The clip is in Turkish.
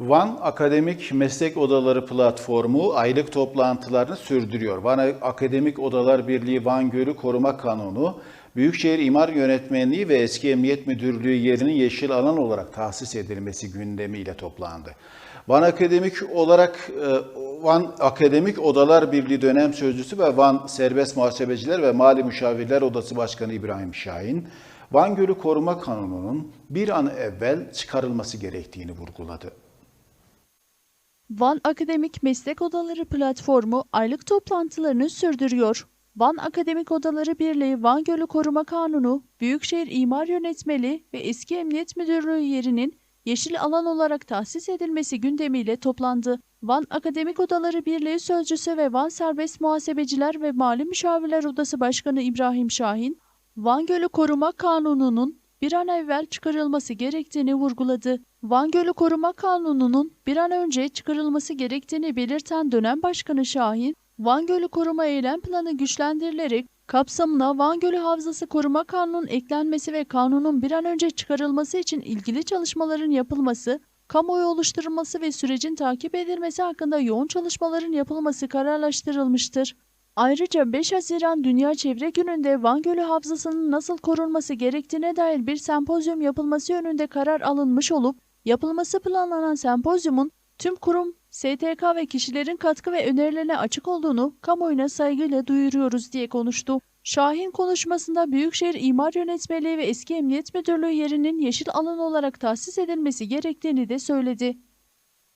Van Akademik Meslek Odaları platformu aylık toplantılarını sürdürüyor. Van Akademik Odalar Birliği Van Gölü Koruma Kanunu, Büyükşehir İmar Yönetmenliği ve Eski Emniyet Müdürlüğü yerinin yeşil alan olarak tahsis edilmesi gündemiyle toplandı. Van Akademik olarak e, Van Akademik Odalar Birliği dönem sözcüsü ve Van Serbest Muhasebeciler ve Mali Müşavirler Odası Başkanı İbrahim Şahin, Van Gölü Koruma Kanunu'nun bir an evvel çıkarılması gerektiğini vurguladı. Van Akademik Meslek Odaları platformu aylık toplantılarını sürdürüyor. Van Akademik Odaları Birliği Van Gölü Koruma Kanunu, Büyükşehir İmar Yönetmeliği ve Eski Emniyet Müdürlüğü yerinin yeşil alan olarak tahsis edilmesi gündemiyle toplandı. Van Akademik Odaları Birliği Sözcüsü ve Van Serbest Muhasebeciler ve Mali Müşavirler Odası Başkanı İbrahim Şahin, Van Gölü Koruma Kanunu'nun bir an evvel çıkarılması gerektiğini vurguladı. Van Gölü Koruma Kanunu'nun bir an önce çıkarılması gerektiğini belirten dönem başkanı Şahin, Van Gölü Koruma Eylem Planı güçlendirilerek kapsamına Van Gölü Havzası Koruma Kanunu'nun eklenmesi ve kanunun bir an önce çıkarılması için ilgili çalışmaların yapılması, kamuoyu oluşturulması ve sürecin takip edilmesi hakkında yoğun çalışmaların yapılması kararlaştırılmıştır. Ayrıca 5 Haziran Dünya Çevre Günü'nde Van Gölü Havzası'nın nasıl korunması gerektiğine dair bir sempozyum yapılması yönünde karar alınmış olup, yapılması planlanan sempozyumun tüm kurum, STK ve kişilerin katkı ve önerilerine açık olduğunu kamuoyuna saygıyla duyuruyoruz diye konuştu. Şahin konuşmasında Büyükşehir İmar Yönetmeliği ve Eski Emniyet Müdürlüğü yerinin yeşil alan olarak tahsis edilmesi gerektiğini de söyledi.